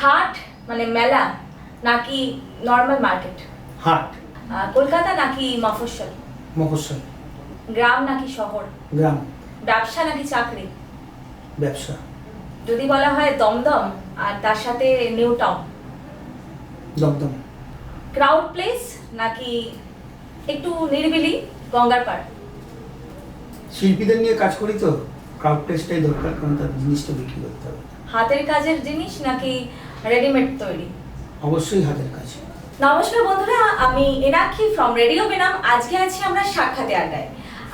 হাট মানে মেলা নাকি নর্মাল মার্কেট হাট। কলকাতা নাকি মফস্বল? মফস্বল। গ্রাম নাকি শহর? গ্রাম। ব্যবসা নাকি চাকরি? ব্যবসা। যদি বলা হয় দমদম আর তার সাথে New Town Dum Dum. Crowd place নাকি একটু নিরিবিলি গঙ্গার পাড়? শিল্পীদের নিয়ে কাজ করি তো। ক্রাউড প্লেসটাই দরকার কারণ তার জিনিসটা বিক্রি করতে হবে। হাতের কাজের জিনিস নাকি রেডিমেড তৈরি। অবশ্যই হাতের কাজ। নমস্কার বন্ধুরা আমি এনাক্ষী ফ্রম রেডিও বেনাম আজকে আছি আমরা সাক্ষাতে আড্ডায়।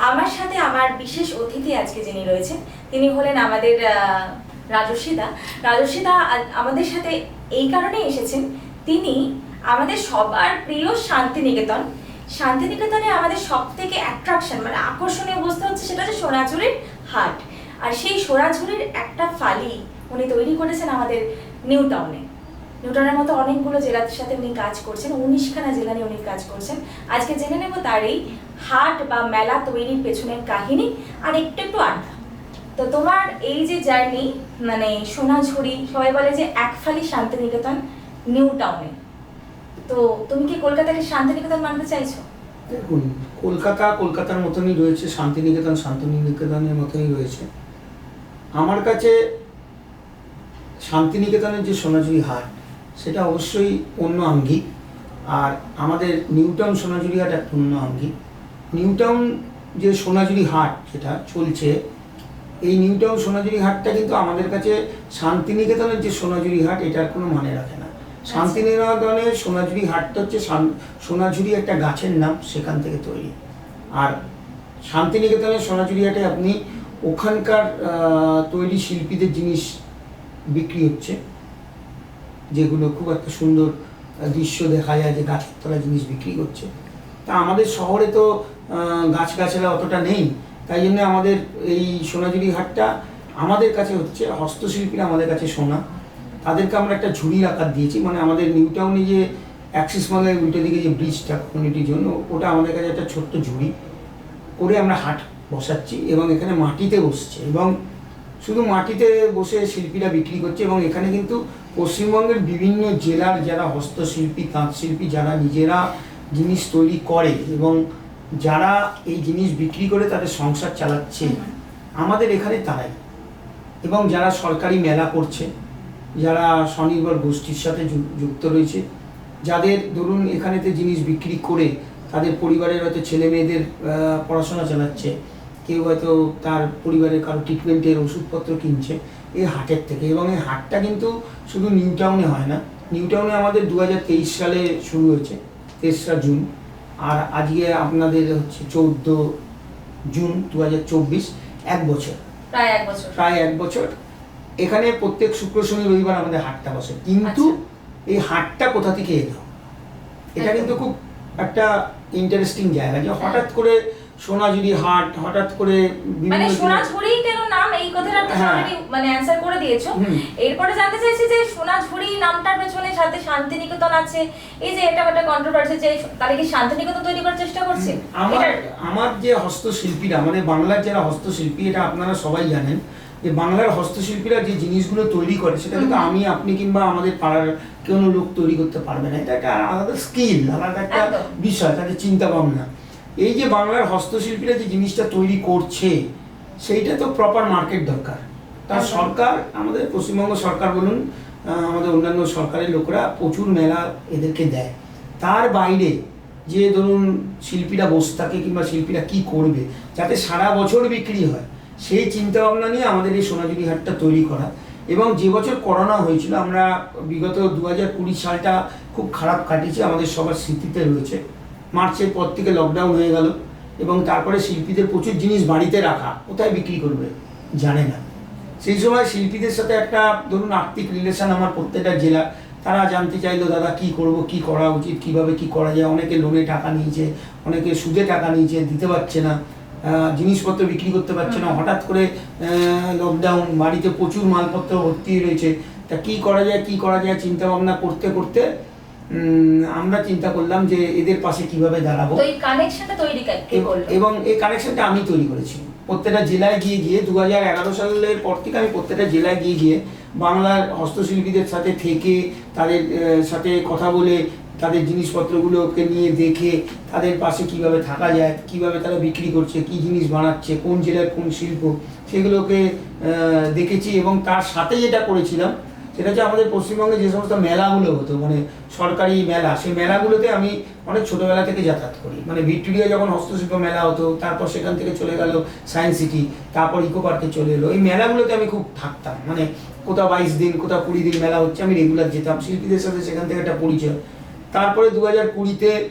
আমার সাথে আমার বিশেষ অতিথি আজকে যিনি রয়েছেন তিনি হলেন আমাদের আহ, রাজস্বীদা রাজস্বীদা আমাদের সাথে এই কারণে এসেছেন তিনি আমাদের সবার প্রিয় শান্তিনিকেতন। শান্তিনিকেতনে আমাদের সব থেকে অ্যাট্রাকশন মানে আকর্ষণীয় বস্তু হচ্ছে সেটা হচ্ছে সোনাঝুরির হাট। আর সেই সোনাঝুরির একটা ফালি উনি তৈরি করেছেন আমাদের নিউ টাউনে নিউটনের মতো অনেকগুলো জেলার সাথে উনি কাজ করছেন, উনিশখানা জেলা নিয়ে উনি কাজ করছেন। আজকে জেনে নেব তার এই হাট বা মেলা তৈরির পেছনের কাহিনী আর একটু একটু আড্ডা। তো তোমার এই যে জার্নি মানে সোনাঝুরি, সবাই বলে যে একফালি শান্তিনিকেতন নিউ টাউনে তো তুমি কি কলকাতাকে শান্তিনিকেতন মানতে চাইছো? দেখুন, কলকাতা কলকাতার মতনই রয়েছে, শান্তিনিকেতন শান্তিনিকেতনের মতনই রয়েছে। আমার কাছে শান্তিনিকেতনের যে সোনাঝুরি হাট সেটা অবশ্যই অন্য আঙ্গিক। আর আমাদের নিউটাউন সোনাঝুরি হাট একটা অন্য আঙ্গিক। নিউটাউন যে সোনাঝুরি হাট যেটা চলছে এই নিউটাউন সোনাঝুরি হাটটা কিন্তু আমাদের কাছে শান্তিনিকেতনের যে সোনাঝুরি হাট এটার কোনো মানে রাখে না। শান্তিনিকেতনের সোনাঝুরি হাটটা হচ্ছে সোনাঝুরি একটা গাছের নাম সেখান থেকে তৈরি। আর শান্তিনিকেতনের সোনাঝুরি হাটে আপনি ওখানকার তৈরি শিল্পীদের জিনিস বিক্রি হচ্ছে, যেগুলো খুব একটা সুন্দর দৃশ্য দেখা যায় যে গাছের তলা জিনিস বিক্রি করছে। তা আমাদের শহরে তো গাছগাছালা অতটা নেই, তাই জন্য আমাদের এই সোনাঝুরি হাটটা আমাদের কাছে হচ্ছে, হস্তশিল্পীরা আমাদের কাছে সোনা। তাদেরকে আমরা একটা ঝুড়ির আকার দিয়েছি মানে আমাদের নিউ টাউনে যে অ্যাক্সিস মলের উল্টো দিকে যে ব্রিজটা কমিউনিটির জন্য, ওটা আমাদের কাছে একটা ছোট্ট ঝুড়ি করে আমরা হাট বসাচ্ছি এবং এখানে মাটিতে বসছে এবং শুধু মাটিতে বসে শিল্পীরা বিক্রি করছে এবং এখানে কিন্তু পশ্চিমবঙ্গের বিভিন্ন জেলার যারা হস্তশিল্পী তাঁতশিল্পী যারা নিজেরা জিনিস তৈরি করে এবং যারা এই জিনিস বিক্রি করে তাদের সংসার চালাচ্ছে, আমাদের এখানে তারাই। এবং যারা সরকারি মেলা করছে, যারা স্বনির্ভর গোষ্ঠীর সাথে যুক্ত রয়েছে, যাদের ধরুন এখানেতে জিনিস বিক্রি করে তাদের পরিবারের হয়তো ছেলে মেয়েদের পড়াশোনা চালাচ্ছে কেউ হয়তো তার পরিবারের কারও ট্রিটমেন্টের ওষুধপত্র কিনছে এই হাটের থেকে। এবং এই হাটটা কিন্তু শুধু নিউ টাউনে হয় না নিউ টাউনে আমাদের দু হাজার তেইশ সালে শুরু হয়েছে তেসরা জুন। আর আজকে আপনাদের হচ্ছে চৌদ্দ জুন দু এক বছর। প্রায় এক বছর। প্রায় এক বছর। এখানে প্রত্যেক শুক্র শনি রবিবার আমাদের হাটটা বসে। কিন্তু আচ্ছা। এই হাটটা কোথা থেকে এলো? এটা কিন্তু খুব একটা ইন্টারেস্টিং জায়গা যে হঠাৎ করে সোনাঝুরি হাট হঠাৎ করে মানে সোনাঝুরি কেন নাম? এই কথাটা তুমি হ্যাঁ। মানে অ্যান্সার করে দিয়েছ। এরপরে জানতে চাইছি যে সোনাঝুরি নামটার পেছনে সাথে শান্তিনিকেতন আছে। এই যে এটা একটা কন্ট্রোভার্সি যে তারা কি শান্তিনিকেতন তৈরি করার চেষ্টা করছে? আমার আমার যে হস্তশিল্পীরা আমাদের বাংলার যারা হস্তশিল্পী এটা আপনারা সবাই জানেন যে বাংলার হস্তশিল্পীরা যে জিনিসগুলো তৈরি করে সেটা কিন্তু আমি আপনি কিংবা আমাদের পাড়ার কোনো লোক তৈরি করতে পারবে না। এটা একটা আলাদা স্কিল আলাদা একটা বিষয় তাদের চিন্তা ভাবনা। এই যে বাংলার হস্তশিল্পীরা যে জিনিসটা তৈরি করছে সেইটা তো প্রপার মার্কেট দরকার। তার সরকার আমাদের পশ্চিমবঙ্গ সরকার বলুন আমাদের অন্যান্য সরকারের লোকরা প্রচুর মেলা এদেরকে দেয়। তার বাইরে যে ধরুন শিল্পীরা বসে থাকে কিংবা শিল্পীরা কি করবে যাতে সারা বছর বিক্রি হয় সেই চিন্তা ভাবনা নিয়ে আমাদের এই সোনাঝুরি হাটটা তৈরি করা। এবং যে বছর করোনা হয়েছিল আমরা বিগত দু হাজার কুড়ি সালটা খুব খারাপ কাটিয়েছি আমাদের সবার স্মৃতিতে রয়েছে। মার্চের পর থেকে লকডাউন হয়ে গেল এবং তারপরে শিল্পীদের প্রচুর জিনিস বাড়িতে রাখা, কোথায় বিক্রি করবে? জানে না। সেই সময় শিল্পীদের সাথে একটা, ধরুন, আর্থিক রিলেশন আমার প্রত্যেকটা জেলা, তারা জানতে চাইলো, দাদা, কি করব? কি করা উচিত? কীভাবে কি করা যায়? অনেকে লোনে টাকা নিয়েছে, অনেকে সুদে টাকা নিয়েছে, দিতে পারছে না জিনিসপত্র বিক্রি করতে পারছে না। হঠাৎ করে লকডাউন বাড়িতে প্রচুর মালপত্র ভর্তি রয়েছে। তা কি করা যায়, কি করা যায় চিন্তা ভাবনা করতে করতে আমরা চিন্তা করলাম যে এদের পাশে কীভাবে দাঁড়াবো। এই কানেকশনটা তৈরি কে করল? এবং এই কানেকশনটা আমি তৈরি করেছি। প্রত্যেকটা জেলায় গিয়ে গিয়ে দু হাজার এগারো সালের পর থেকে আমি প্রত্যেকটা জেলায় গিয়ে গিয়ে বাংলার হস্তশিল্পীদের সাথে থেকে তাদের সাথে কথা বলে তাদের জিনিসপত্রগুলোকে নিয়ে দেখে তাদের পাশে কীভাবে থাকা যায় কীভাবে তারা বিক্রি করছে কি জিনিস বানাচ্ছে কোন জেলার কোন শিল্প সেগুলোকে দেখেছি এবং তার সাথে যেটা করেছিলাম সেটা হচ্ছে আমাদের পশ্চিমবঙ্গে যে সমস্ত মেলাগুলো হতো মানে সরকারি মেলা, সেই মেলাগুলোতে আমি অনেক ছোটোবেলা থেকে যাতায়াত করি। মানে ভিক্টোরিয়া যখন হস্তশিল্প মেলা হতো, তারপর সেখান থেকে চলে গেল সায়েন্স সিটি, তারপর ইকো পার্কে চলে এলো। এই মেলাগুলোতে আমি খুব থাকতাম। মানে কোথাও বাইশ দিন, কোথাও কুড়ি দিন মেলা হচ্ছে, আমি রেগুলার যেতাম। শিল্পীদের সাথে সেখান থেকে একটা পরিচয়। তারপরে দু হাজার কুড়িতে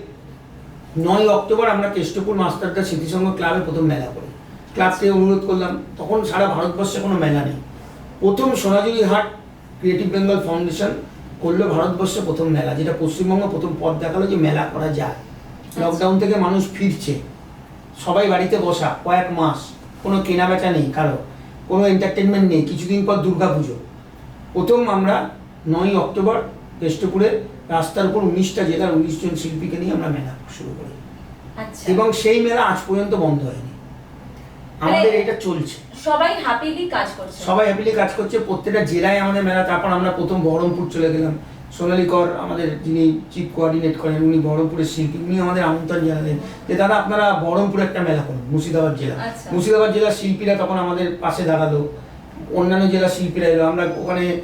নয় অক্টোবর আমরা কেষ্টপুর মাস্টারদা স্মৃতিসংঘ ক্লাবে প্রথম মেলা করি। ক্লাবকে অনুরোধ করলাম, তখন সারা ভারতবর্ষে কোনো মেলা নেই। প্রথম সোনাঝুরি হাট ক্রিয়েটিভ বেঙ্গল ফাউন্ডেশন করল ভারতবর্ষে প্রথম মেলা যেটা পশ্চিমবঙ্গ প্রথম পথ দেখাল যে মেলা করা যায়। লকডাউন থেকে মানুষ ফিরছে। সবাই বাড়িতে বসা কয়েক মাস। কোনো কেনাবেচা নেই কারও। কোনো এন্টারটেনমেন্ট নেই। কিছুদিন পর দুর্গাপুজো। প্রথম আমরা নয় অক্টোবর কেষ্টপুরে রাস্তার উপর উনিশটা জেলার উনিশ জন শিল্পীকে নিয়ে আমরা মেলা শুরু করি। আচ্ছা। এবং সেই মেলা আজ পর্যন্ত বন্ধ হয়নি। আমাদের মানে- এটা চলছে। সবাই হ্যাপিলি কাজ করছে। সবাই হ্যাপিলি কাজ করছে প্রত্যেকটা জেলায় আমাদের মেলা তারপর আমরা প্রথম বহরমপুর চলে গেলাম। সোনালী কর আমাদের যিনি চিফ কোঅর্ডিনেট করেন উনি বহরমপুরের শিল্পী উনি আমাদের আমন্ত্রণ জানালেন যে দাদা আপনারা বহরমপুরে একটা মেলা করুন মুর্শিদাবাদ জেলা। আচ্ছা। মুর্শিদাবাদ জেলার শিল্পীরা তখন আমাদের পাশে দাঁড়াল। অন্যান্য জেলার শিল্পীরা এলো। আমরা ওখানে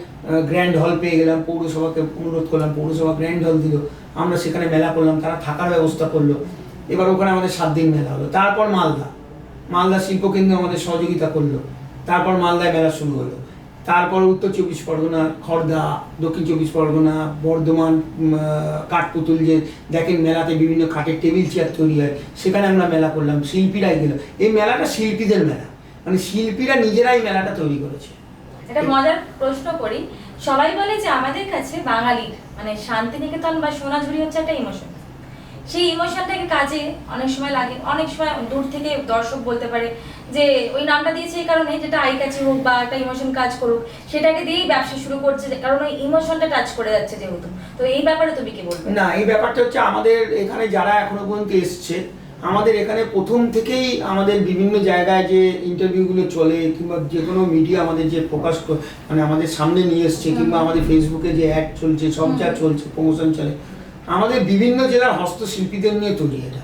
গ্র্যান্ড হল পেয়ে গেলাম পৌরসভাকে অনুরোধ করলাম পৌরসভা গ্র্যান্ড হল দিল। আমরা সেখানে মেলা করলাম তারা থাকার ব্যবস্থা করল। এবার ওখানে আমাদের সাত দিন মেলা হলো। তারপর মালদা। মালদা শিল্পকেন্দ্র আমাদের সহযোগিতা করল। তারপর মালদায় মেলা শুরু হলো। তারপর উত্তর চব্বিশ পরগনা খড়দা দক্ষিণ চব্বিশ পরগনা, বর্ধমান কাঠপুতুল যে দেখেন মেলাতে বিভিন্ন কাঠের টেবিল চেয়ার তৈরি হয়, সেখানে আমরা মেলা করলাম, শিল্পীরাই গেল। এই মেলাটা শিল্পীদের মেলা। মানে শিল্পীরা নিজেরাই মেলাটা তৈরি করেছে। একটা মজার প্রশ্ন করি। সবাই বলে যে আমাদের কাছে বাঙালির মানে শান্তিনিকেতন বা সোনাঝুরি হচ্ছে একটা ইমোশন সেই ইমোশনটাকে কাজে অনেক সময় লাগে। অনেক সময় দূর থেকে দর্শক বলতে পারে যে ওই নামটা দিয়েছে এই কারণে যেটা আই কাছে হোক বা একটা ইমোশন কাজ করুক সেটাকে দিয়েই ব্যবসা শুরু করছে কারণ ওই ইমোশনটা টাচ করে যাচ্ছে যেহেতু। তো এই ব্যাপারে তুমি কি বলবে? না এই ব্যাপারটা হচ্ছে আমাদের এখানে যারা এখনও পর্যন্ত এসছে আমাদের এখানে প্রথম থেকেই আমাদের বিভিন্ন জায়গায় যে ইন্টারভিউগুলো চলে কিংবা যে কোনো মিডিয়া আমাদের যে প্রকাশ কর- মানে আমাদের সামনে নিয়ে এসছে কিংবা আমাদের ফেসবুকে যে অ্যাড চলছে সব যা চলছে প্রমোশন চলে আমাদের বিভিন্ন জেলার হস্তশিল্পীদের নিয়ে তৈরি এটা।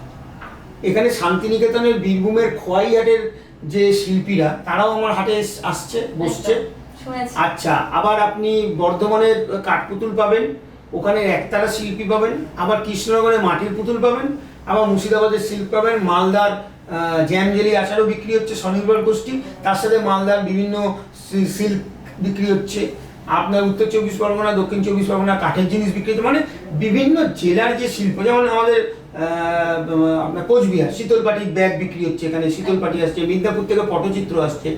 এখানে শান্তিনিকেতনের বীরভূমের খোয়াইহাটের যে শিল্পীরা তারাও আমার হাটে আসছে বসছে। আচ্ছা আবার আপনি বর্ধমানের কাঠপুতুল পাবেন ওখানে একতারা শিল্পী পাবেন আবার কৃষ্ণনগরে মাটির পুতুল পাবেন আবার মুর্শিদাবাদের শিল্প পাবেন মালদার জ্যাম জেলি আচারও বিক্রি হচ্ছে স্বনির্ভর গোষ্ঠী তার সাথে মালদার বিভিন্ন শিল্প বিক্রি হচ্ছে। আপনার উত্তর চব্বিশ পরগনা, দক্ষিণ চব্বিশ পরগনা, কাঠের জিনিস বিক্রি হচ্ছে। মানে বিভিন্ন জেলার যে শিল্প, যেমন আমাদের আপনার কোচবিহার শীতলপাটির ব্যাগ বিক্রি হচ্ছে এখানে, শীতলপাটি আসছে মিদনাপুর থেকে পটচিত্র আসছে।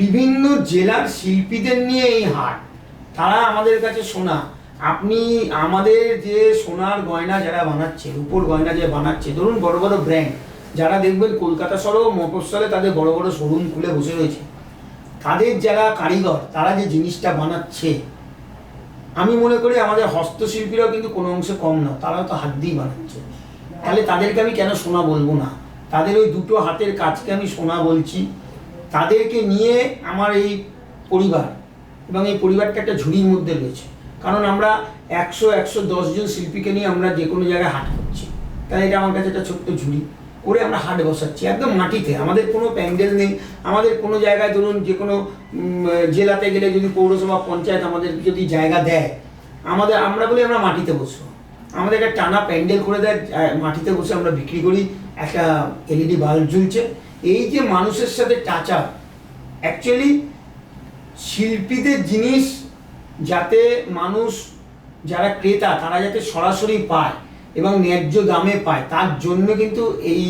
বিভিন্ন জেলার শিল্পীদের নিয়ে এই হাট। তারা আমাদের কাছে সোনা। আপনি আমাদের যে সোনার গয়না যারা বানাচ্ছে, রূপোর গয়না যে বানাচ্ছে, ধরুন বড় বড় ব্র্যান্ড যারা দেখবেন কলকাতা সহ মফস্বলে তাদের বড় বড় শোরুম খুলে বসে রয়েছে। তাদের যারা কারিগর, তারা যে জিনিসটা বানাচ্ছে, আমি মনে করি আমাদের হস্তশিল্পীরাও কিন্তু কোনো অংশে কম না, তারাও তো হাত দিয়েই বানাচ্ছে। তাহলে তাদেরকে আমি কেন সোনা বলব না? তাদের ওই দুটো হাতের কাজকে আমি সোনা বলছি। তাদেরকে নিয়ে আমার এই পরিবার এবং এই পরিবারটা একটা ঝুড়ির মধ্যে রয়েছে। কারণ আমরা একশো একশো জন শিল্পীকে নিয়ে আমরা যে কোনো জায়গায় হাট করছি তাই এটা আমার কাছে একটা ছোট্ট ঝুড়ি। করে আমরা হাট বসাচ্ছি। একদম মাটিতে। আমাদের কোনো প্যান্ডেল নেই। আমাদের কোনো জায়গায় ধরুন যে কোনো জেলাতে গেলে যদি পৌরসভা, পঞ্চায়েত আমাদের যদি জায়গা দেয়, আমাদের, আমরা বলি আমরা মাটিতে বসবো। আমাদের একটা টানা প্যান্ডেল করে দেয় মাটিতে বসে আমরা বিক্রি করি। একটা এলইডি বাল্ব ঝুলছে এই যে মানুষের সাথে টাচ আপ অ্যাকচুয়ালি শিল্পীদের জিনিস যাতে মানুষ, যারা ক্রেতা, তারা যাতে সরাসরি পায়। এবং ন্যায্য দামে পায়। তার জন্য কিন্তু এই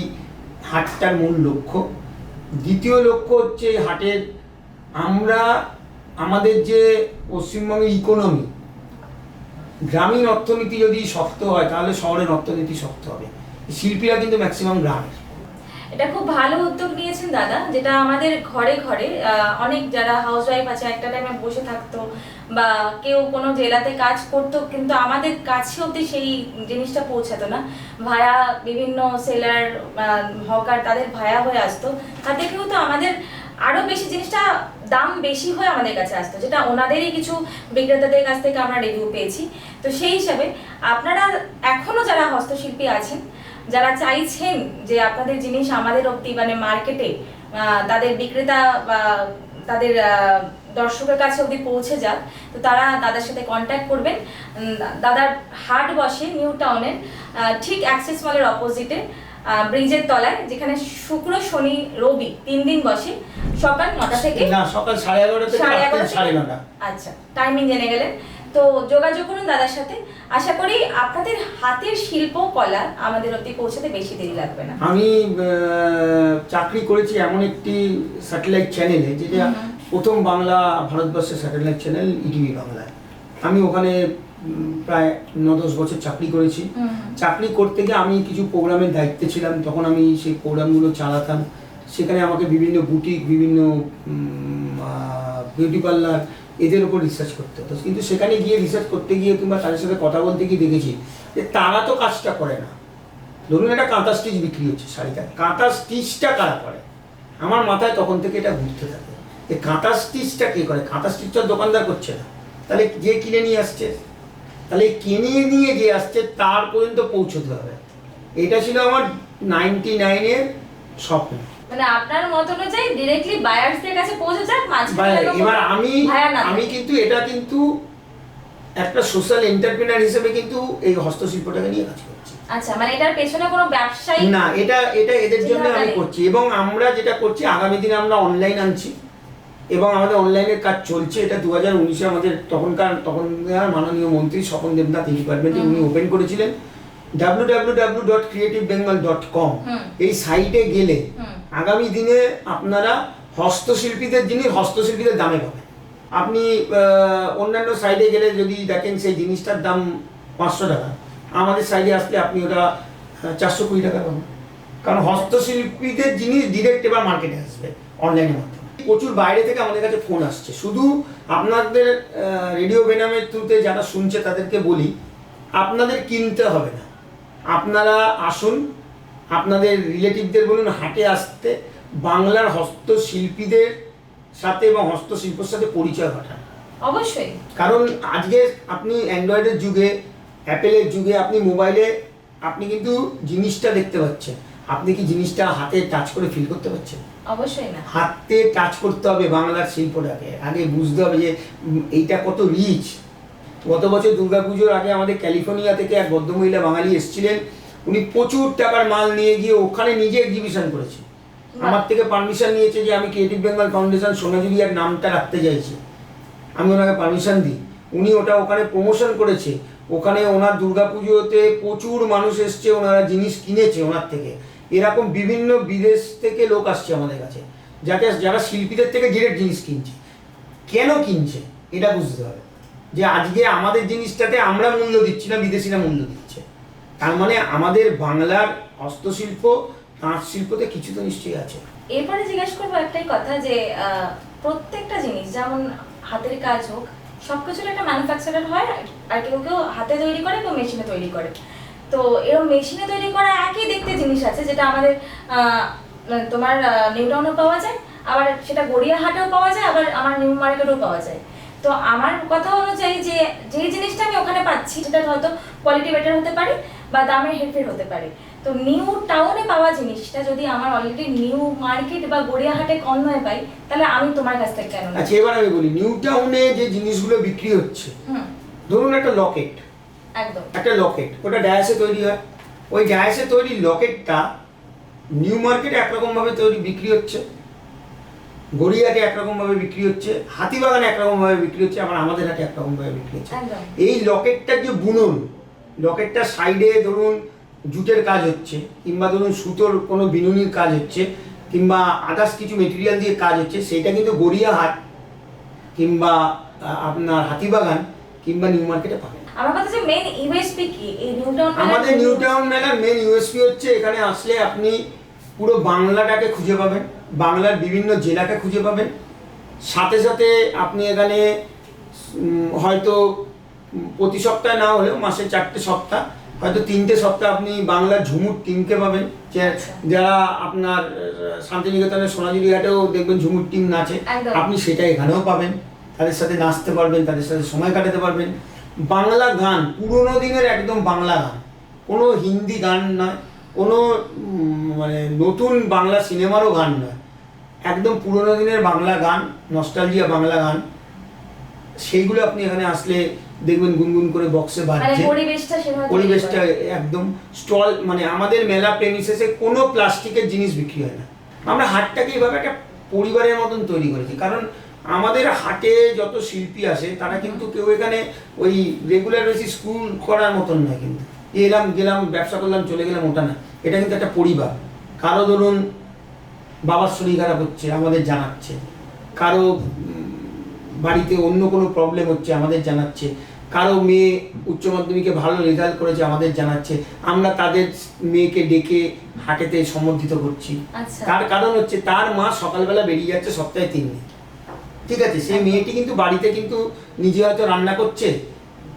হাটটার মূল লক্ষ্য। দ্বিতীয় লক্ষ্য হচ্ছে এই হাটের আমরা, আমাদের যে পশ্চিমবঙ্গের ইকোনমি গ্রামীণ অর্থনীতি যদি শক্ত হয়, তাহলে শহরের অর্থনীতি শক্ত হবে। শিল্পীরা কিন্তু ম্যাক্সিমাম গ্রামের। এটা খুব ভালো উদ্যোগ নিয়েছেন দাদা, যেটা আমাদের ঘরে ঘরে অনেক যারা হাউস ওয়াইফ আছে, একটা টাইমে বসে থাকতো বা কেউ কোনো জেলাতে কাজ করতো, কিন্তু আমাদের কাছে অব্দি সেই জিনিসটা পৌঁছাতো না। ভায়া বিভিন্ন সেলার হকার তাদের ভায়া হয়ে আসতো। তাতে কিন্তু আমাদের আরও বেশি জিনিসটা দাম বেশি হয়ে আমাদের কাছে আসতো, যেটা ওনাদেরই কিছু বিক্রেতাদের কাছ থেকে আমরা রিভিউ পেয়েছি। তো সেই হিসাবে আপনারা এখনও যারা হস্তশিল্পী আছেন যারা চাইছেন যে আপনাদের জিনিস আমাদের অব্দি মানে মার্কেটে তাদের বিক্রেতা বা তাদের দর্শকের কাছে অব্দি পৌঁছে যাক তো তারা দাদার সাথে কন্ট্যাক্ট করবেন। দাদার হাট বসে নিউ টাউনের ঠিক অ্যাক্সেস মলের অপোজিটে ব্রিজের তলায় যেখানে শুক্র শনি রবি তিন দিন বসে সকাল নটা থেকে না সকাল সাড়ে এগারোটা থেকে সাড়ে এগারোটা আচ্ছা টাইমিং জেনে গেলেন। তো যোগাযোগ করুন দাদার সাথে। আশা করি আপনাদের হাতের শিল্প কলা আমাদের অব্দি পৌঁছাতে বেশি দেরি লাগবে না। আমি চাকরি করেছি এমন একটি স্যাটেলাইট চ্যানেলে যেটা। প্রথম বাংলা ভারতবর্ষের স্যাটেলাইট চ্যানেল ইটিভি বাংলায় আমি ওখানে প্রায় ন দশ বছর চাকরি করেছি। চাকরি করতে গিয়ে আমি কিছু প্রোগ্রামের দায়িত্বে ছিলাম তখন আমি সেই প্রোগ্রামগুলো চালাতাম। সেখানে আমাকে বিভিন্ন বুটিক বিভিন্ন বিউটি পার্লার এদের উপর রিসার্চ করতে হতো কিন্তু সেখানে গিয়ে রিসার্চ করতে গিয়ে কিংবা তাদের সাথে কথা বলতে গিয়ে দেখেছি যে তারা তো কাজটা করে না। ধরুন একটা কাঁথা স্টিচ বিক্রি হচ্ছে শাড়িটা কাঁথা স্টিচটা কারা করে? আমার মাথায় তখন থেকে এটা ঘুরতে থাকে। যে কাঁথা স্টিচটা কে করে? কাঁথা স্টিচটা দোকানদার করছে না। তাহলে যে কিনে নিয়ে আসছে? তাহলে কিনে নিয়ে যে আসছে, তার পর্যন্ত পৌঁছতে হবে। এটা ছিল আমার নাইনটি নাইনের স্বপ্ন। মানে আপনার মত অনুযায়ী ডিরেক্টলি বায়ার্সদের কাছে পৌঁছে যাক মাঝখানে বা- এবার আমি আমি কিন্তু এটা কিন্তু একটা সোশ্যাল এন্টারপ্রেনার হিসেবে কিন্তু এই হস্তশিল্পটাকে নিয়ে কাজ করছি। আচ্ছা মানে এটার পেছনে কোনো ব্যবসায়ী না এটা এটা এদের জন্য আমি করছি এবং আমরা যেটা করছি আগামী দিনে আমরা অনলাইন আনছি এবং আমাদের অনলাইনের কাজ চলছে। এটা দু হাজার উনিশে আমাদের তখনকার তখনকার মাননীয় মন্ত্রী স্বপন দেবনাথ ডিপার্টমেন্টে উনি ওপেন করেছিলেন। W W W dot creative Bengal dot com এই সাইটে গেলে আগামী দিনে আপনারা হস্তশিল্পীদের জিনিস হস্তশিল্পীদের দামে পাবেন। আপনি অন্যান্য সাইডে গেলে যদি দেখেন সেই জিনিসটার দাম পাঁচশো টাকা আমাদের সাইডে আসলে আপনি ওটা চারশো কুড়ি টাকা পাবেন। কারণ হস্তশিল্পীদের জিনিস ডিরেক্ট এবার মার্কেটে আসবে অনলাইনের মাধ্যমে। প্রচুর বাইরে থেকে আমাদের কাছে ফোন আসছে। শুধু আপনাদের রেডিও বেনামের থ্রুতে যারা শুনছে তাদেরকে বলি আপনাদের কিনতে হবে না। আপনারা আসুন আপনাদের রিলেটিভদের বলুন হাটে আসতে বাংলার হস্তশিল্পীদের সাথে এবং হস্তশিল্পের সাথে পরিচয় ঘটান অবশ্যই। কারণ আজকে আপনি অ্যান্ড্রয়েডের যুগে অ্যাপেলের যুগে আপনি মোবাইলে আপনি কিন্তু জিনিসটা দেখতে পাচ্ছেন। আপনি কি জিনিসটা হাতে টাচ করে ফিল করতে পারছেন? অবশ্যই না। হাতে টাচ করতে হবে বাংলার শিল্পটাকে। আগে বুঝতে হবে যে এইটা কত রিচ গত বছর দুর্গাপুজোর আগে আমাদের ক্যালিফোর্নিয়া থেকে এক ভদ্রমহিলা বাঙালি এসেছিলেন। উনি প্রচুর টাকার মাল নিয়ে গিয়ে ওখানে নিজে এক্সিবিশন করেছে। আমার থেকে পারমিশন নিয়েছে যে আমি ক্রিয়েটিভ বেঙ্গল ফাউন্ডেশন সোনাঝুরিয়ার নামটা রাখতে চাইছি। আমি ওনাকে পারমিশন দিই। উনি ওটা ওখানে প্রমোশন করেছে। ওখানে ওনার দুর্গাপুজোতে প্রচুর মানুষ এসছে, ওনারা জিনিস কিনেছে ওনার থেকে। এরকম বিভিন্ন বিদেশ থেকে লোক আসছে আমাদের কাছে। যাকে যারা শিল্পীদের থেকে ডিরেক্ট জিনিস কিনছে। কেন কিনছে? এটা বুঝতে হবে। যে আজকে আমাদের জিনিসটাতে আমরা মূল্য দিচ্ছি না, বিদেশিরা মূল্য দিচ্ছে। তার মানে আমাদের বাংলার হস্তশিল্প, তাঁত শিল্পতে কিছু তো নিশ্চয়ই আছে। এরপরে জিজ্ঞেস করব একটাই কথা যে প্রত্যেকটা জিনিস, যেমন হাতের কাজ হোক, সবকিছুর একটা ম্যানুফ্যাকচারার হয়, আর কেউ কেউ হাতে তৈরি করে, কেউ মেশিনে তৈরি করে। তো এরকম মেশিনে তৈরি করা একই দেখতে জিনিস আছে, যেটা আমাদের তোমার নিউ টাউনেও পাওয়া যায়, আবার সেটা গড়িয়াহাটেও পাওয়া যায়, আবার আমার নিউ মার্কেটেও পাওয়া যায়। তো আমার কথা অনুযায়ী যে যে জিনিসটা আমি ওখানে পাচ্ছি সেটা হয়তো কোয়ালিটি বেটার হতে পারে বা দামের হেরফের হতে পারে। তো নিউ টাউনে পাওয়া জিনিসটা যদি আমার অলরেডি নিউ মার্কেট বা গড়িয়াহাটে কম নয় পাই তাহলে আমি তোমার কাছ থেকে কেন? আচ্ছা এবার আমি বলি নিউ টাউনে যে জিনিসগুলো বিক্রি হচ্ছে হুম। ধরুন একটা লকেট একদম। একটা লকেট ওটা ডায়াসে তৈরি হয়। ওই ডায়াসে তৈরি লকেটটা নিউ মার্কেটে একরকমভাবে তৈরি বিক্রি হচ্ছে। গড়িয়াতে একরকমভাবে বিক্রি হচ্ছে হাতিবাগানে একরকমভাবে বিক্রি হচ্ছে আবার আমাদের হাটে একরকমভাবে বিক্রি হচ্ছে। এই লকেটটার যে বুনন লকেটটার সাইডে ধরুন জুটের কাজ হচ্ছে কিংবা ধরুন সুতোর কোনো বিনুনির কাজ হচ্ছে কিংবা আদার্স কিছু মেটেরিয়াল দিয়ে কাজ হচ্ছে সেটা কিন্তু গড়িয়াহাট কিংবা আহ, আপনার হাতিবাগান কিংবা নিউ মার্কেটে পাবেন। আমার আমাদের নিউ টাউন মেলার মেন ইউএসপি হচ্ছে এখানে আসলে আপনি পুরো বাংলাটাকে খুঁজে পাবেন। বাংলার বিভিন্ন জেলাকে খুঁজে পাবেন। সাথে সাথে আপনি এখানে হয়তো প্রতি সপ্তাহে না হলেও মাসে চারটে সপ্তাহ হয়তো তিনটে সপ্তাহ আপনি বাংলার ঝুমুর টিমকে পাবেন। আচ্ছা। যারা আপনার শান্তিনিকেতনের সোনাঝুরি ঘাটেও দেখবেন ঝুমুর টিম নাচে। আপনি সেটা এখানেও পাবেন। তাদের সাথে নাচতে পারবেন তাদের সাথে সময় কাটাতে পারবেন। বাংলা গান পুরোনো দিনের একদম বাংলা গান। কোনো হিন্দি গান নয় কোনো মানে নতুন বাংলা সিনেমারও গান নয়। একদম পুরোনো দিনের বাংলা গান নস্টালজিয়া বাংলা গান সেইগুলো আপনি এখানে আসলে দেখবেন গুনগুন করে বক্সে মানে বাজছে। পরিবেশটা। একদম স্টল মানে আমাদের মেলা প্রেমিসেসে কোনো প্লাস্টিকের জিনিস বিক্রি হয় না। আমরা হাটটাকে এইভাবে একটা পরিবারের মতন তৈরি করেছি। কারণ আমাদের হাটে যত শিল্পী আসে তারা কিন্তু কেউ এখানে ওই রেগুলার বেশি স্কুল করার মতন নয় কিন্তু। এলাম গেলাম ব্যবসা করলাম চলে গেলাম ওটা না। এটা কিন্তু একটা পরিবার। কারও ধরুন বাবার শরীর খারাপ হচ্ছে আমাদের জানাচ্ছে। কারও বাড়িতে অন্য কোনো প্রবলেম হচ্ছে আমাদের জানাচ্ছে। কারও মেয়ে উচ্চ মাধ্যমিকে ভালো রেজাল্ট করেছে আমাদের জানাচ্ছে। আমরা তাদের মেয়েকে ডেকে হাটেতে সমর্থিত করছি। আচ্ছা। তার কারণ হচ্ছে তার মা সকালবেলা বেরিয়ে যাচ্ছে সপ্তাহে তিন দিন। ঠিক আছে সেই মেয়েটি কিন্তু বাড়িতে কিন্তু নিজে হয়তো রান্না করছে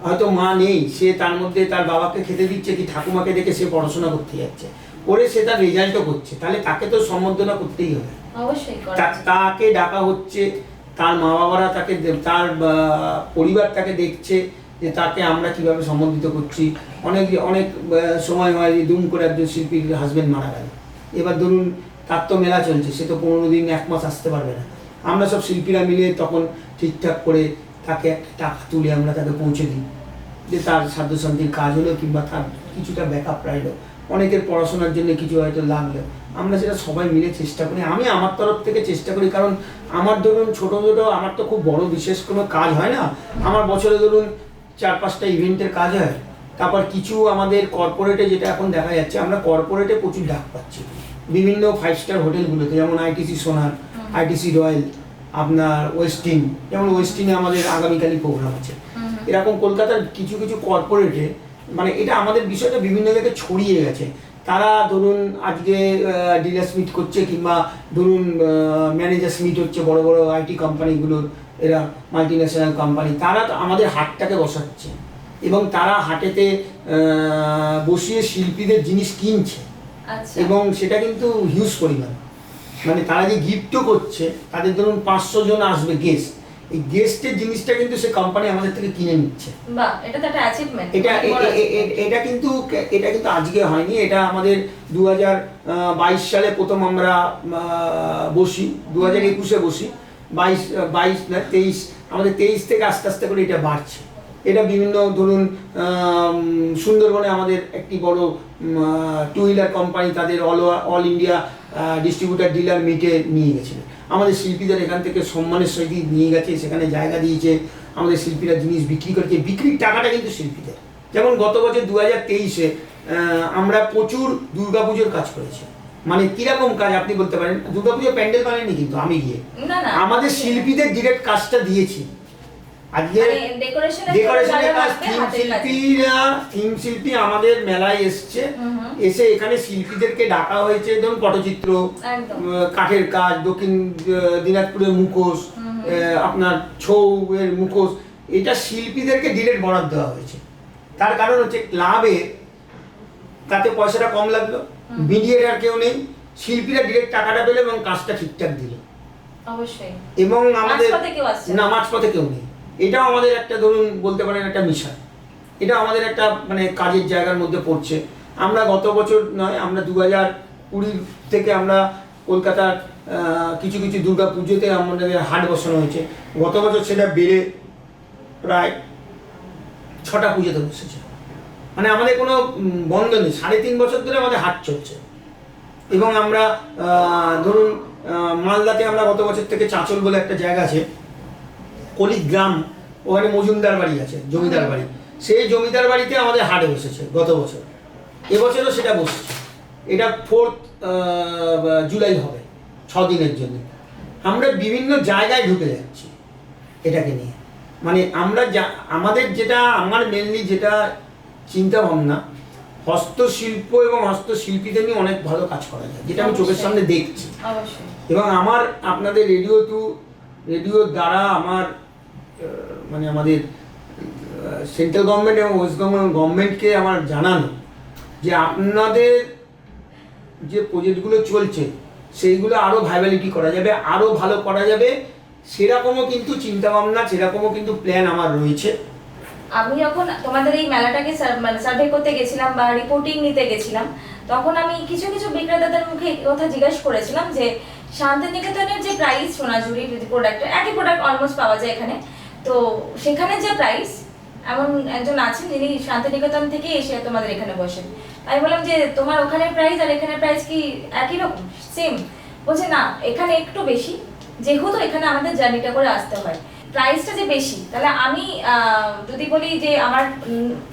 হয়তো মা নেই সে তার মধ্যে তার বাবাকে খেতে দিচ্ছে কি ঠাকুমাকে দেখে সে পড়াশোনা করতে যাচ্ছে। করে সে তার রেজাল্টও করছে। তাহলে তাকে তো সম্বর্ধনা করতেই হবে। অবশ্যই। তাকে ডাকা হচ্ছে তার মা বাবারা তাকে তার পরিবার তাকে দেখছে যে তাকে আমরা কীভাবে সম্বোধিত করছি। অনেক অনেক সময় হয় যে দুম করে একজন শিল্পীর হাজবেন্ড মারা গেল। এবার ধরুন তার তো মেলা চলছে সে তো পনেরো দিন এক মাস আসতে পারবে না। আমরা সব শিল্পীরা মিলে তখন ঠিকঠাক করে তাকে একটা টাকা তুলে আমরা তাকে পৌঁছে দিই। যে তার সাধ্য শান্তির কাজ হলো কিংবা তার কিছুটা ব্যাক ব্যাকআপ রাইলো অনেকের পড়াশোনার জন্য কিছু হয়তো লাগল। আমরা সেটা সবাই মিলে চেষ্টা করি। আমি আমার তরফ থেকে চেষ্টা করি কারণ আমার ধরুন ছোটো ছোটো আমার তো খুব বড় বিশেষ কোনো কাজ হয় না। আমার বছরে ধরুন চার পাঁচটা ইভেন্টের কাজ হয়। তারপর কিছু আমাদের কর্পোরেটে যেটা এখন দেখা যাচ্ছে আমরা কর্পোরেটে প্রচুর ডাক পাচ্ছি। বিভিন্ন ফাইভ স্টার হোটেলগুলোতে যেমন আইটিসি সোনার আইটিসি রয়্যাল আপনার ওয়েস্টিন যেমন ওয়েস্টিনে আমাদের আগামীকালই প্রোগ্রাম আছে। এরকম কলকাতার কিছু কিছু কর্পোরেটে মানে এটা আমাদের বিষয়টা বিভিন্ন জায়গায় ছড়িয়ে গেছে। তারা ধরুন আজকে ডিলার্স মিট করছে কিংবা ধরুন ম্যানেজার্স মিট হচ্ছে বড় বড় আইটি কোম্পানিগুলোর এরা মাল্টি ন্যাশনাল কোম্পানি তারা তো আমাদের হাটটাকে বসাচ্ছে। এবং তারা হাটেতে বসিয়ে শিল্পীদের জিনিস কিনছে। আচ্ছা। এবং সেটা কিন্তু হিউজ পরিমাণ। মানে তারা যে গিফটও করছে তাদের ধরুন পাঁচশো জন আসবে গেস্ট এই গেস্টের জিনিসটা কিন্তু সে কোম্পানি আমাদের থেকে কিনে নিচ্ছে। বাহ এটা তো একটা অ্যাচিভমেন্ট এটা এটা কিন্তু এটা কিন্তু আজকে হয়নি এটা আমাদের দু বাইশ সালে প্রথম আমরা বসি দু হাজার একুশে বসি বাইশ বাইশ না তেইশ আমাদের তেইশ থেকে আস্তে আস্তে করে এটা বাড়ছে। এটা বিভিন্ন ধরুন সুন্দরবনে আমাদের একটি বড় টু হুইলার কোম্পানি তাদের all all India distributor dealer মিটে নিয়ে গেছিল আমাদের শিল্পীদের এখান থেকে সম্মানের সহিত নিয়ে গেছে সেখানে জায়গা দিয়েছে। আমাদের শিল্পীরা জিনিস বিক্রি করছে বিক্রির টাকাটা কিন্তু শিল্পীদের। যেমন গত বছর দু হাজার তেইশে আমরা প্রচুর দুর্গাপুজোর কাজ করেছি। মানে কীরকম কাজ আপনি বলতে পারেন? দুর্গাপুজো প্যান্ডেল বানায়নি কিন্তু আমি গিয়ে। আমাদের শিল্পীদের ডিরেক্ট কাজটা দিয়েছি। আজকে মানে ডেকোরেশনের কাজ থিম শিল্পীরা থিম শিল্পী আমাদের মেলায় এসছে। এসে এখানে শিল্পীদেরকে ডাকা হয়েছে ধরুন পটচিত্র কাঠের কাজ দক্ষিণ দিনাজপুরের মুখোশ আপনার ছৌ এর মুখোশ। এটা শিল্পীদেরকে ডিরেক্ট বরাদ্দ দেওয়া হয়েছে। তার কারণ হচ্ছে ক্লাবে তাতে পয়সাটা কম লাগল। মিডিয়েটার কেউ নেই। শিল্পীরা ডিরেক্ট টাকাটা পেল এবং কাজটা ঠিকঠাক দিল। অবশ্যই। এবং আমাদের। না। মাঝপথে কেউ নেই। এটাও আমাদের একটা ধরুন বলতে পারেন একটা মিশন। এটা আমাদের একটা মানে কাজের জায়গার মধ্যে পড়ছে। আমরা গত বছর নয়, আমরা দু হাজার কুড়ি থেকে আমরা কলকাতার কিছু কিছু দুর্গা পুজোতে আমাদের হাট বসানো হয়েছে। গত বছর সেটা বেড়ে প্রায় ছটা পুজোতে বসেছে। মানে আমাদের কোনো বন্ধ নেই। সাড়ে তিন বছর ধরে আমাদের হাট চলছে। এবং আমরা ধরুন মালদাতে আমরা গত বছর থেকে চাঁচল বলে একটা জায়গা আছে। কলিক গ্রাম ওখানে মজুমদার বাড়ি আছে জমিদার বাড়ি। সেই জমিদার বাড়িতে আমাদের হাটে বসেছে গত বছর। এবছরও সেটা বসছে। এটা ফোর্থ জুলাই হবে ছ দিনের জন্য। আমরা বিভিন্ন জায়গায় ঢুকে যাচ্ছি এটাকে নিয়ে। মানে আমরা যা আমাদের যেটা আমার মেনলি যেটা চিন্তা ভাবনা হস্তশিল্প এবং হস্তশিল্পীদের নিয়ে অনেক ভালো কাজ করা যায় যেটা আমি চোখের সামনে দেখছি। এবং আমার আপনাদের রেডিও টু রেডিওর দ্বারা আমার মানে আমাদের সেন্ট্রাল গভর্নমেন্ট এবং ওয়েস্ট বেঙ্গল গভর্নমেন্টকে আমার জানানো যে আপনাদের যে প্রজেক্টগুলো চলছে, সেইগুলো আরও ভাইবালিটি করা যাবে আরও ভালো করা যাবে, সেরকমও কিন্তু চিন্তাভাবনা, সেরকমও কিন্তু প্ল্যান আমার রয়েছে। আমি যখন তোমাদের এই মেলাটাকে মানে সার্ভে করতে গেছিলাম বা রিপোর্টিং নিতে গেছিলাম, তখন আমি কিছু কিছু বিক্রেতাদের মুখে কথা জিজ্ঞাসা করেছিলাম যে, শান্তিনিকেতনের যে প্রাইস সোনাঝুরির প্রোডাক্টের একই প্রোডাক্ট অলমোস্ট পাওয়া যায় এখানে তো সেখানে যে প্রাইস এমন একজন আছেন যিনি শান্তিনিকেতন থেকে এসে তোমাদের এখানে বসেন। আমি বললাম যে তোমার ওখানের প্রাইস আর এখানে প্রাইস কি একই রকম? সেম বলছে না এখানে একটু বেশি। যেহেতু এখানে আমাদের জার্নিটা করে আসতে হয়। প্রাইসটা যে বেশি তাহলে আমি যদি বলি যে আমার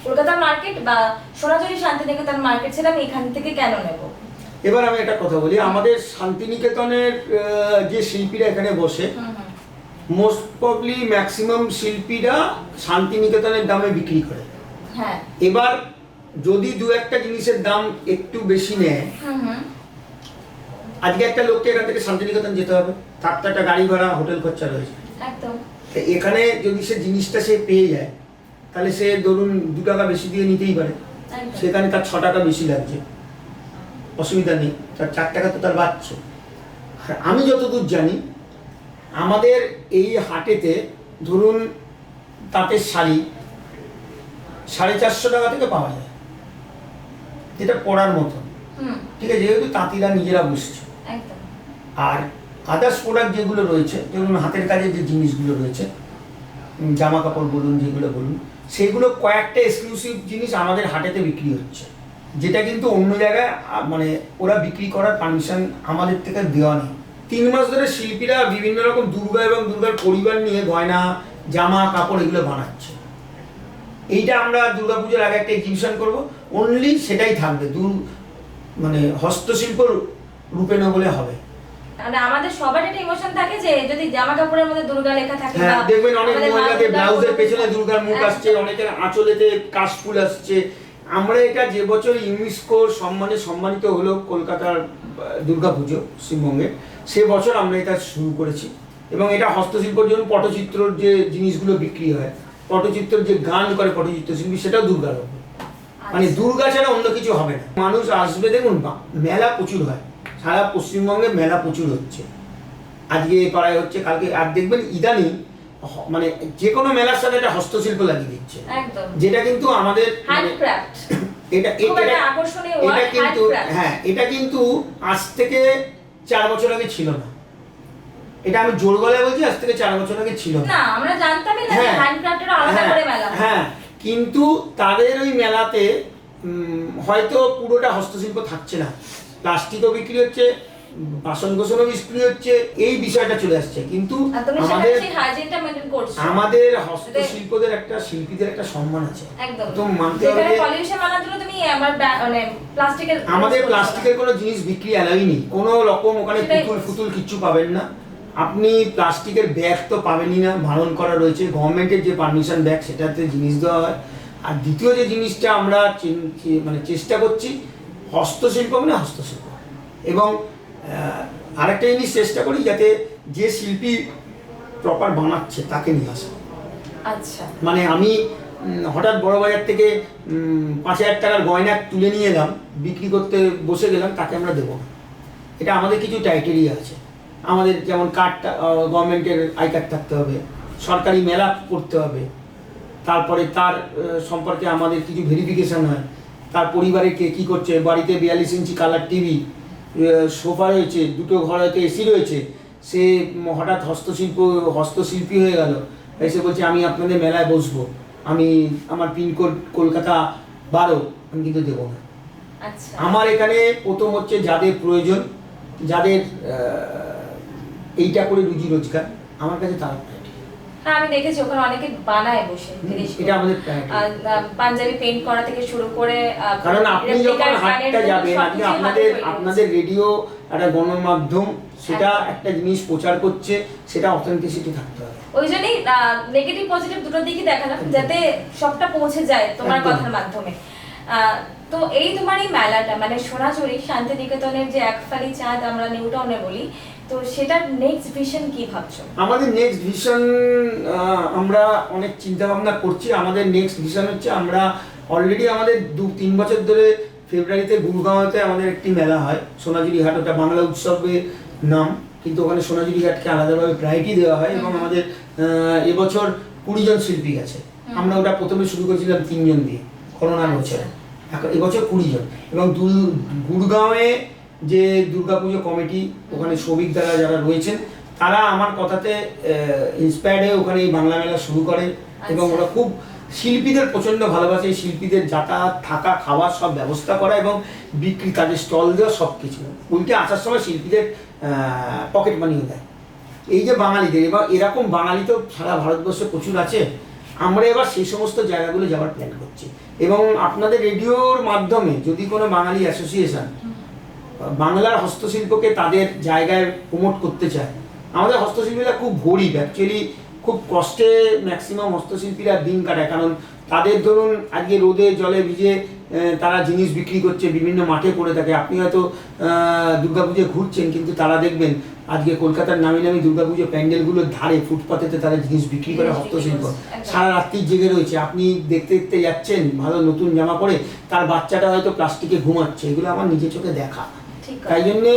কলকাতার মার্কেট বা সোনাঝুরি শান্তিনিকেতন মার্কেট ছেড়ে আমি এখান থেকে কেন নেব? এবার আমি একটা কথা বলি। আমাদের শান্তিনিকেতনের যে শিল্পীরা এখানে বসে মোস্ট প্রবলি ম্যাক্সিমাম শিল্পীরা শান্তিনিকেতনের দামে বিক্রি করে। হ্যাঁ। এবার যদি দু একটা জিনিসের দাম একটু বেশি নেয় আজকে একটা লোককে এখান থেকে শান্তিনিকেতন যেতে হবে। তার তো একটা গাড়ি ভাড়া হোটেল খরচা রয়েছে। একদম। এখানে যদি সে জিনিসটা সে পেয়ে যায় তাহলে সে ধরুন দু টাকা বেশি দিয়ে নিতেই পারে। সেখানে তার ছ টাকা বেশি লাগছে। অসুবিধা নেই। তার চার টাকা তো তার বাড়ছে আমি যতদূর জানি আমাদের এই হাটেতে ধরুন তাঁতের শাড়ি সাড়ে চারশো টাকা থেকে পাওয়া যায়। যেটা পড়ার মতো। ঠিক আছে যেহেতু তাঁতিরা নিজেরা বুঝছে আর আদার্স প্রোডাক্ট যেগুলো রয়েছে যেগুলো হাতের কাজের যে জিনিসগুলো রয়েছে জামা কাপড় বলুন যেগুলো বলুন সেগুলো কয়েকটা এক্সক্লুসিভ জিনিস আমাদের হাটেতে বিক্রি হচ্ছে। যেটা কিন্তু অন্য জায়গায় মানে ওরা বিক্রি করার পারমিশন আমাদের থেকে দেওয়া নেই। তিন মাস ধরে শিল্পীরা বিভিন্ন রকম দুর্গা এবং দুর্গার পরিবার নিয়ে গয়না জামা কাপড় এগুলো বানাচ্ছে। এইটা আমরা দুর্গাপুজোর আগে একটা এক্সিবিশন করব। অনলি সেটাই থাকবে। দু মানে হস্তশিল্প রূপে না বলে হবে। মানে আমাদের সবার একটা ইমোশন থাকে যে যদি জামা কাপড়ের মধ্যে দুর্গা লেখা থাকে হ্যাঁ দেখবেন অনেক মহিলাদের ব্লাউজের পেছনে দুর্গার মুখ আসছে অনেকের আঁচলেতে কাশফুল আসছে। আমরা এটা যে বছর ইউনেস্কোর সম্মানে সম্মানিত হলো কলকাতার দুর্গাপুজো পশ্চিমবঙ্গে সে বছর আমরা এটা শুরু করেছি। এবং এটা হস্তশিল্পর জন্য পটচিত্রর যে জিনিসগুলো বিক্রি হয় পটচিত্রর যে গান করে পটচিত্র শিল্পী সেটাও দুর্গার হবে মানে আচ্ছা। দুর্গা ছাড়া অন্য কিছু হবে না। মানুষ আসবে দেখুন বা- মেলা প্রচুর হয়। সারা পশ্চিমবঙ্গে মেলা প্রচুর হচ্ছে। আজকে এ পাড়ায় হচ্ছে কালকে আর দেখবেন ইদানিং মানে যে কোনো মেলার সাথে একটা হস্তশিল্প লাগিয়ে দিচ্ছে। যেটা কিন্তু আমাদের এটা এটা কিন্তু হ্যাঁ এটা কিন্তু আজ থেকে চার বছর আগে ছিল না। এটা আমি জোর গলায় বলছি আজ থেকে চার বছর আগে ছিল না। আমরা জানতামই না হ্যাঁ। হ্যান্ডক্রাফটের আলাদা হ্যাঁ, করে মেলা। হ্যাঁ কিন্তু তাদের ওই মেলাতে হয়তো পুরোটা হস্তশিল্প থাকছে না। প্লাস্টিকও বিক্রি হচ্ছে বাসন কোসনও বিক্রি হচ্ছে এই বিষয়টা চলে আসছে। কিন্তু আমাদের আমাদের হস্তশিল্পদের একটা শিল্পীদের একটা সম্মান আছে। তো মানতে হবে মানে প্লাস্টিকের আমাদের প্লাস্টিকের কোনো জিনিস বিক্রি অ্যালাউই নেই। কোনো রকম ওখানে পুতুল ফুতুল কিচ্ছু পাবেন না। আপনি প্লাস্টিকের ব্যাগ তো পাবেনই না। বারণ করা রয়েছে। গভর্নমেন্টের যে পারমিশন ব্যাগ সেটাতে জিনিস দেওয়া হয়। আর দ্বিতীয় যে জিনিসটা আমরা মানে চেষ্টা করছি হস্তশিল্প মানে হস্তশিল্প। এবং আরেকটা জিনিস চেষ্টা করি যাতে যে শিল্পী প্রপার বানাচ্ছে তাকে নিয়ে আসা। আচ্ছা। মানে আমি হঠাৎ বড় বাজার থেকে পাঁচ হাজার টাকার গয়না তুলে নিয়ে এলাম বিক্রি করতে বসে গেলাম তাকে আমরা দেবো না। এটা আমাদের কিছু টাইটেরিয়া আছে। আমাদের যেমন কার্ডটা গভর্নমেন্টের আই কার্ড থাকতে হবে সরকারি মেলা করতে হবে তারপরে তার সম্পর্কে আমাদের কিছু ভেরিফিকেশন হয় তার পরিবারে কে কী করছে বাড়িতে বিয়াল্লিশ ইঞ্চি কালার টিভি সোফা রয়েছে দুটো ঘর হয়তো এসি রয়েছে। সে হঠাৎ হস্তশিল্প হস্তশিল্পী হয়ে গেল। এসে বলছে আমি আপনাদের মেলায় বসবো। আমি আমার পিনকোড কলকাতা বারো আমি কিন্তু দেবো না। আচ্ছা। আমার এখানে প্রথম হচ্ছে যাদের প্রয়োজন যাদের এইটা করে রুজি রোজগার আমার কাছে তারা আমি দেখেছি ওখানে অনেকে বানায় বসে এটা আমাদের পাঞ্জাবি পেইন্ট করা থেকে শুরু করে কারণ আপনি যখন হাটটা যাবেন হাতে আপনাদের আপনাদের রেডিও একটা গণমাধ্যম সেটা একটা জিনিস প্রচার করছে সেটা অথেন্টিসিটি থাকতে হবে। ওই জন্যই নেগেটিভ পজিটিভ দুটো দিকই দেখালাম যাতে সবটা পৌঁছে যায় তোমার কথার মাধ্যমে। আহ, তো এই তোমার এই মেলাটা মানে সোনাঝুরি শান্তিনিকেতনের যে একফালি চাঁদ আমরা নিউ টাউনে বলি তো সেটার নেক্সট ভিশন কি ভাবছ? আমাদের নেক্সট ভিশন আমরা অনেক চিন্তা ভাবনা করছি। আমাদের নেক্সট ভিশন হচ্ছে আমরা অলরেডি আমাদের দু তিন বছর ধরে ফেব্রুয়ারিতে গুরগাঁওতে আমাদের একটি মেলা হয়। সোনাঝুরি হাট ওটা বাংলা উৎসবের নাম। কিন্তু ওখানে সোনাঝুরি হাটকে আলাদাভাবে প্রায়োরিটি দেওয়া হয় এবং আমাদের এবছর কুড়ি জন শিল্পী আছে আমরা ওটা প্রথমে শুরু করেছিলাম তিনজন দিয়ে। করোনার। বছরে। এখন এবছর কুড়ি জন। এবং দু- গুড়গাঁওয়ে যে দুর্গাপুজো কমিটি ওখানে শ্রমিক দ্বারা যারা রয়েছেন তারা আমার কথাতে ইন্সপায়ার্ড হয়ে ওখানে এই বাংলা মেলা শুরু করে এবং আচ্ছা। ওরা খুব শিল্পীদের প্রচণ্ড ভালোবাসে শিল্পীদের যাতায়াত থাকা খাওয়ার সব ব্যবস্থা করা এবং বিক্রি তাদের স্টল দেওয়া সব কিছু। উল্টে আসার সময় শিল্পীদের পকেট মানিও দেয়। এই যে বাঙালিদের এবার এরকম বাঙালি তো সারা ভারতবর্ষে প্রচুর আছে আমরা এবার সেই সমস্ত জায়গাগুলো যাওয়ার প্ল্যান করছি। এবং আপনাদের রেডিওর মাধ্যমে যদি কোনো বাঙালি অ্যাসোসিয়েশন বাংলার হস্তশিল্পকে তাদের জায়গায় প্রমোট করতে চায়। আমাদের হস্তশিল্পীরা খুব গরিব অ্যাকচুয়ালি খুব কষ্টে ম্যাক্সিমাম হস্তশিল্পীরা দিন কাটায়। কারণ তাদের ধরুন আজকে রোদে জলে ভিজে তারা জিনিস বিক্রি করছে বিভিন্ন মাঠে পড়ে থাকে। আপনি হয়তো আহ, দুর্গাপুজোয় ঘুরছেন কিন্তু তারা দেখবেন আজকে কলকাতার নামি নামি দুর্গাপুজো প্যান্ডেলগুলোর ধারে ফুটপাতেতে তারা জিনিস বিক্রি করে হস্তশিল্প। সারা রাত্রি জেগে রয়েছে। আপনি দেখতে দেখতে যাচ্ছেন ভালো নতুন জামা পরে তার বাচ্চাটা হয়তো প্লাস্টিকে ঘুমাচ্ছে। এগুলো আমার নিজের চোখে দেখা। তাই। জন্যে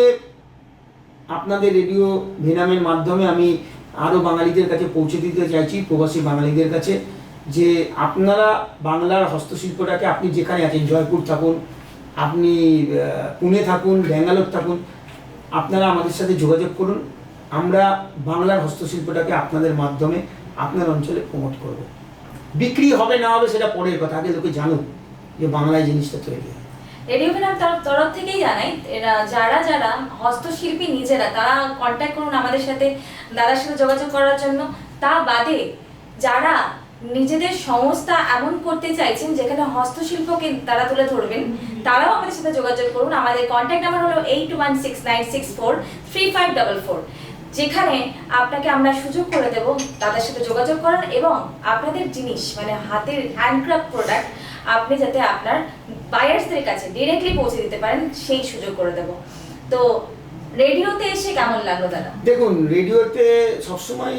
আপনাদের রেডিও ভেনামের মাধ্যমে আমি আরও বাঙালিদের কাছে পৌঁছে দিতে চাইছি, প্রবাসী বাঙালিদের কাছে, যে আপনারা বাংলার হস্তশিল্পটাকে আপনি যেখানে আছেন, জয়পুর থাকুন, আপনি পুনে থাকুন, ব্যাঙ্গালোর থাকুন, আপনারা আমাদের সাথে যোগাযোগ করুন। আমরা বাংলার হস্তশিল্পটাকে আপনাদের মাধ্যমে আপনার অঞ্চলে প্রমোট করব। বিক্রি হবে না হবে সেটা পরের কথা, আগে লোকে জানুক যে বাংলায় জিনিসটা তৈরি হয়। রেডিও ফিনাম তরফ তরফ থেকেই জানাই এরা যারা যারা হস্তশিল্পী নিজেরা তারা কন্ট্যাক্ট করুন আমাদের সাথে দাদার সাথে যোগাযোগ করার জন্য। তা বাদে যারা নিজেদের সংস্থা এমন করতে চাইছেন যেখানে হস্তশিল্পকে তারা তুলে ধরবেন তারাও আমাদের সাথে যোগাযোগ করুন। আমাদের কন্ট্যাক্ট নাম্বার হলো eight one six nine six four three five double four যেখানে আপনাকে আমরা সুযোগ করে দেব, তাদের সাথে যোগাযোগ করার এবং আপনাদের জিনিস মানে হাতের হ্যান্ডক্রাফট প্রোডাক্ট আপনি যাতে আপনার বায়ার্সদের কাছে ডিরেক্টলি পৌঁছে দিতে পারেন, সেই সুযোগ করে দেব। তো রেডিওতে এসে কেমন লাগল দাদা? দেখুন, রেডিওতে সবসময়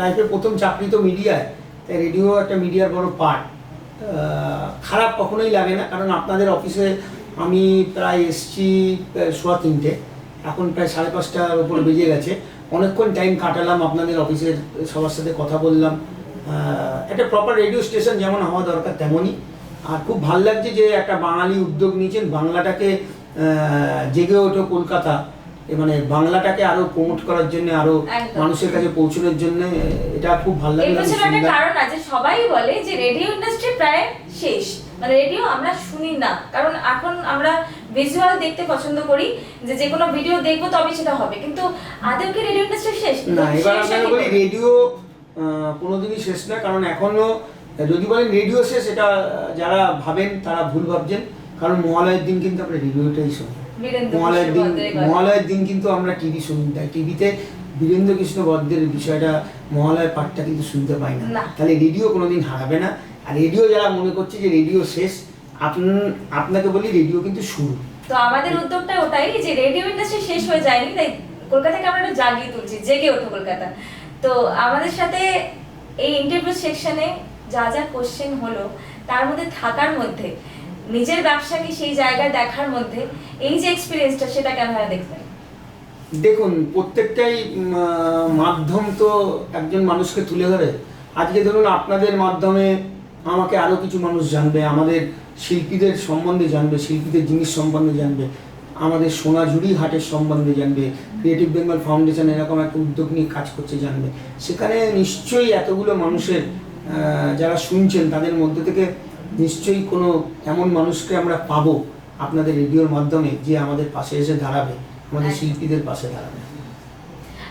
লাইফের প্রথম চাকরি তো মিডিয়ায়, তাই রেডিও একটা মিডিয়ার বড় পার্ট খারাপ কখনোই লাগে না, কারণ আপনাদের অফিসে আমি প্রায় এসছি সোয়া তিনটে। এখন প্রায় সাড়ে পাঁচটার উপর বেজে গেছে। অনেকক্ষণ টাইম কাটালাম আপনাদের অফিসের সবার সাথে কথা বললাম। একটা প্রপার রেডিও স্টেশন যেমন হওয়া দরকার তেমনই। আর খুব ভালো লাগছে যে একটা বাঙালি উদ্যোগ নিয়েছেন বাংলাটাকে জেগে ওঠো কলকাতা। মানে বাংলাটাকে আরও প্রমোট করার জন্য আরও মানুষের কাছে পৌঁছানোর জন্য এটা খুব ভালো শুনলাম। কারণ আছে সবাই বলে যে রেডিও ইন্ডাস্ট্রি প্রায় শেষ। রেডিও আমরা শুনি না। কারণ এখন আমরা ভিজুয়াল দেখতে পছন্দ করি যে যে কোনো ভিডিও দেখব তবে সেটা হবে। কিন্তু আদৌ কি রেডিও ইন্ডাস্ট্রি শেষ? না এবার নাকি বলি? রেডিও কোনোদিনই শেষ না কারণ এখনও যদি বলেন রেডিও শেষ এটা যারা ভাবেন তারা ভুল ভাবছেন। কারণ মহালয়ের দিন কিন্তু আমরা রেডিওটাই শুনি। মহালয়ের দিন মহালয়ের দিন কিন্তু আমরা টিভি শুনি। তাই টিভিতে বীরেন্দ্র কৃষ্ণ বদ্রের বিষয়টা মহালয়ের পাঠটা কিন্তু শুনতে পাই না। না। তাহলে রেডিও কোনোদিন হারাবে না। আর রেডিও যারা মনে করছে যে রেডিও শেষ আপনি আপনাকে বলি রেডিও কিন্তু শুরু। তো আমাদের উদ্যোগটা ওটাই যে রেডিও ইন্ডাস্ট্রি শেষ হয়ে যায়নি তাই কলকাতাকে আমরা একটু জাগিয়ে তুলছি জেগে ওঠো কলকাতা। তো আমাদের সাথে এই ইন্টারভিউ সেকশনে যা যা কোশ্চেন হলো তার মধ্যে থাকার মধ্যে নিজের ব্যবসাকে সেই জায়গায় দেখার মধ্যে এই যে এক্সপিরিয়েন্সটা সেটা কেন হয় দেখবেন? দেখুন প্রত্যেকটাই মাধ্যম তো একজন মানুষকে তুলে ধরে। আজকে ধরুন আপনাদের মাধ্যমে আমাকে আরও কিছু মানুষ জানবে আমাদের শিল্পীদের সম্বন্ধে জানবে শিল্পীদের জিনিস সম্বন্ধে জানবে আমাদের সোনাঝুরি হাটের সম্বন্ধে জানবে ক্রিয়েটিভ বেঙ্গল ফাউন্ডেশন এরকম একটা উদ্যোগ নিয়ে কাজ করছে জানবে সেখানে নিশ্চয়ই এতগুলো মানুষের যারা শুনছেন তাদের মধ্যে থেকে নিশ্চয়ই কোনো এমন মানুষকে আমরা পাবো আপনাদের রেডিওর মাধ্যমে যে আমাদের পাশে এসে দাঁড়াবে আমাদের। শিল্পীদের পাশে দাঁড়াবে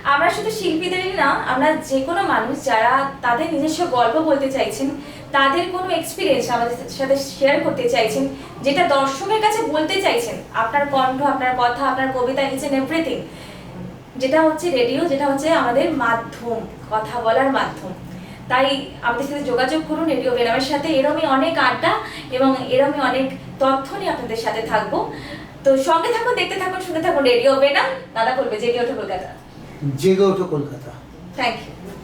আমরা শুধু শিল্পীদেরই না আমরা যে কোনো মানুষ যারা তাদের নিজস্ব গল্প বলতে চাইছেন তাদের কোনো এক্সপিরিয়েন্স আমাদের সাথে শেয়ার করতে চাইছেন যেটা দর্শকের কাছে বলতে চাইছেন আপনার কণ্ঠ আপনার কথা আপনার কবিতা এন্ড এভরিথিং যেটা হচ্ছে রেডিও যেটা হচ্ছে আমাদের মাধ্যম কথা বলার মাধ্যম। তাই আমাদের সাথে যোগাযোগ করুন রেডিও বেনামের সাথে এরমই অনেক আড্ডা এবং এরমই অনেক তথ্য নিয়ে আপনাদের সাথে থাকব। তো সঙ্গে থাকুন দেখতে থাকুন শুনে থাকুন রেডিও বেনাম দাদা বলবে জেগে ওঠে কলকাতা। জেগে ওঠো কলকাতা। Thank you